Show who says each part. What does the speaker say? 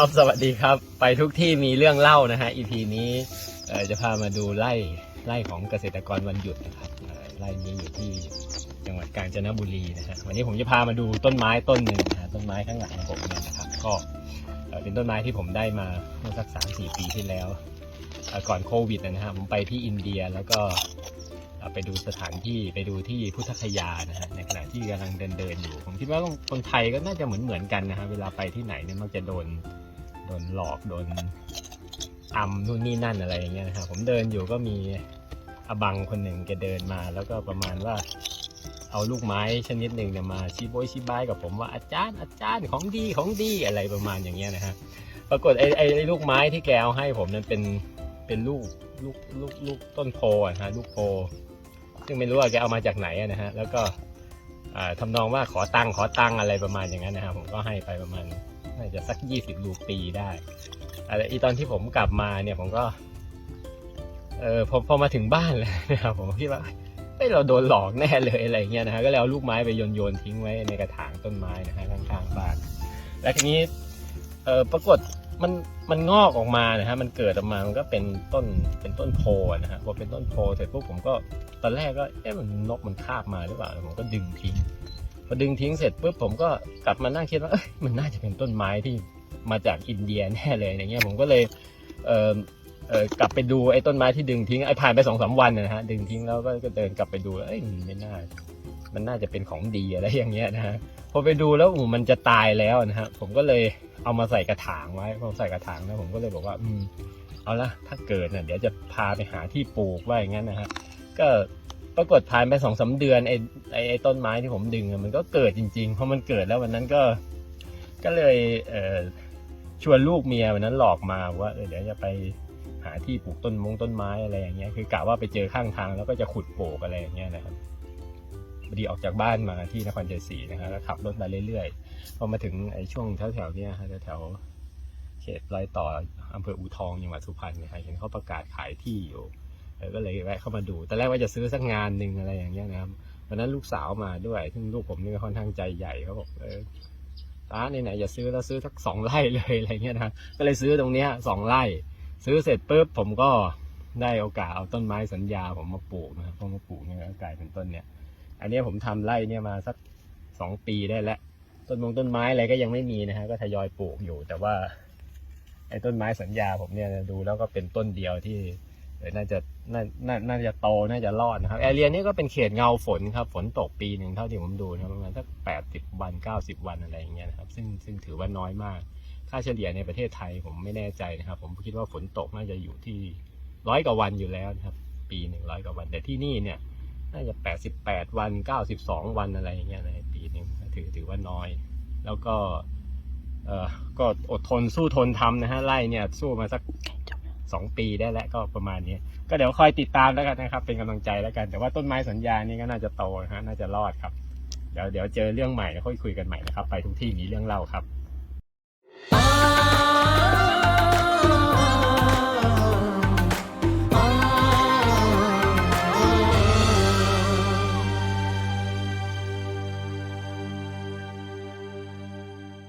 Speaker 1: ครับสวัสดีครับ ไปทุกที่มีเรื่องเล่านะฮะ EP นี้จะพามาดูไร่ไร่ของเกษตรกรวันหยุดนะครับไร่นี้อยู่ที่จังหวัดกาญจนบุรีนะฮะวันนี้ผมจะพามาดูต้นไม้ต้นหนึ่งนะฮะต้นไม้ข้างหลังผมเนี่ยนะครับ ก็เป็นต้นไม้ที่ผมได้มาเมื่อสักสามสี่ปีที่แล้ว ก่อนโควิดนะฮะผมไปที่อินเดียแล้วก็ไปดูสถานที่ไปดูที่พุทธคยานะฮะในขณะที่กำลังเดินเดินอยู่ ผมคิดว่าคนไทยก็น่าจะเหมือนเหมือนกันนะฮะเวลาไปที่ไหนเนี่ยมักจะโดน โดนหลอกโดนอำนู่นนี่นั่นอะไรอย่างเงี้ยนะครับผมเดินอยู่ก็มีอบังคนหนึ่งแกเดินมา แล้วก็ประมาณว่าเอาลูกไม้ชนิดหนึ่งเนี่ยมาชี้โบยชี้บายกับผมว่าอาจารย์อาจารย์ของดีของดีอะไรประมาณอย่างเงี้ยนะฮะปรากฏไอ้ไอ้ลูกไม้ที่แกเอาให้ผมนั้นเป็นเป็นลูกลูกลูกลูกต้นโพอะฮะลูกโพซึ่งไม่รู้ว่าแกเอามาจากไหนนะฮะแล้วก็อ่าทำนองว่าขอตังขอตังอะไรประมาณอย่างนั้นนะครับผมก็ให้ไปประมาณ น่าจะสักยี่สิบรูปีได้อะไรอีตอนที่ผมกลับมาเนี่ยผมก็เออพอพอมาถึงบ้านแล้วนะครับผมคิดว่าเฮ้ยเราโดนหลอกแน่เลยอะไรเงี้ยนะฮะก็เลยเอาลูกไม้ไปโยนโยนทิ้งไว้ในกระถางต้นไม้นะฮะข้างๆบ้าน แล้วทีนี้เออปรากฏมันมันงอกออกมานะฮะมันเกิดออกมามันก็เป็นต้นเป็นต้นโพนะฮะพอเป็นต้นโพเสร็จปุ๊บผมก็ตอนแรกก็เอ๊ะมันนกมันคาบมาหรือเปล่าผมก็ดึงทิ้ง อดึงทิ้งเสร็จปุ๊บผมก็กลับมานั่งคิดว่ามันน่าจะเป็นต้นไม้ที่มาจากอินเดียแน่เลยอย่างเงี้ยผมก็เลยเออเออกลับไปดูไอ้ต้นไม้ที่ดึงทิ้งไอ้ผ่านไปสองสามวันนะฮะดึงทิ้งแล้วก็ก็เดินกลับไปดูเอ้ยมันไม่น่า มันน่าจะเป็นของดีอะไรอย่างเงี้ยนะฮะพอไปดูแล้วอูมันจะตายแล้วนะฮะผมก็เลยเอามาใส่กระถางไว้พอใส่กระถางแล้วผมก็เลยบอกว่าอืมเอาละถ้าเกิดเนี่ยเดี๋ยวจะพาไปหาที่ปลูกว่าอย่างนั้นนะฮะก็ ปรากฏผ่านไปสองสาเดือนไอ้ไอ้ไอต้นไม้ที่ผมดึงมันก็เกิดจริงๆพอมันเกิดแล้ววันนั้นก็ ก็เลยเออชวนลูกเมียวันนั้นหลอกมาว่าเออเดี๋ยวจะไปหาที่ปลูกต้นมงต้นไม้อะไรอย่างเงี้ยคือกะว่าไปเจอข้างทางแล้วก็จะขุดปลูกอะไรอย่างเงี้ยนะครับพอดีออกจากบ้านมาที่นครชัยศรีนะครับแล้วขับรถมาเรื่อยๆพอมาถึงไอ้ช่วงแถวๆเนี้ยฮะแถวเขตรอยต่ออำเภออูทองจังหวัดสุพรรณนะฮะเห็นเขาประกาศขายที่อยู่ ก็เลยแวะเข้ามาดูตอนแรกว่าจะซื้อสักงานหนึ่งอะไรอย่างเงี้ยนะครับวันนั้นลูกสาวมาด้วย ซึ่งลูกผมนี่ค่อนข้างใจใหญ่เขาบอกเออตานไหนอย่าซื้อแล้วซื้อสักสองไร่เลยอะไรเงี้ยนะก็เลยซื้อตรงเนี้ยสองไร่ ซื้อเสร็จปุ๊บผมก็ได้โอกาสเอาต้นไม้สัญญาผมมาปลูกนะครับพอมาปลูกเนี่ยก็กลายเป็นต้นเนี่ย อันนี้ผมทำไร่เนี่ยมาสักสองปีได้แล้วต้นมงต้นไม้อะไรก็ยังไม่มีนะฮะก็ทยอยปลูกอยู่ แต่ว่าไอ้ต้นไม้สัญญาผมเนี่ยดูแล้วก็เป็นต้นเดียวที่ น่าจะน่าน่าน่าจะโตน่าจะรอดนะครับแอเรียนี้ก็เป็นเขตเงาฝนครับ ฝนตกปีหนึ่งเท่าที่ผมดูนะประมาณสักแปดสิบวันเก้าสิบวันอะไรอย่างเงี้ยนะครับ ซึ่งซึ่งถือว่าน้อยมาก ค่าเฉลี่ยในประเทศไทยผมไม่แน่ใจนะครับ ผมคิดว่าฝนตกน่าจะอยู่ที่ร้อยกว่าวันอยู่แล้วนะครับ ปีหนึ่งร้อยกว่าวัน แต่ที่นี่เนี่ย น่าจะแปดสิบแปดวันเก้าสิบสองวันอะไรอย่างเงี้ยในปีหนึ่งถือถือว่าน้อย แล้วก็เออก็อดทนสู้ทนทำนะฮะไล่เนี่ยสู้มาสัก สองปีได้แล้วก็ประมาณนี้ ก็เดี๋ยวคอยติดตามแล้วกันนะครับ เป็นกำลังใจแล้วกัน แต่ว่าต้นไม้สัญญานี่ก็น่าจะโตนะฮะน่าจะรอดครับ เดี๋ยวเดี๋ยวเจอเรื่องใหม่แล้วค่อยคุยกันใหม่นะครับ ไปทุกที่มีเรื่องเล่าครับ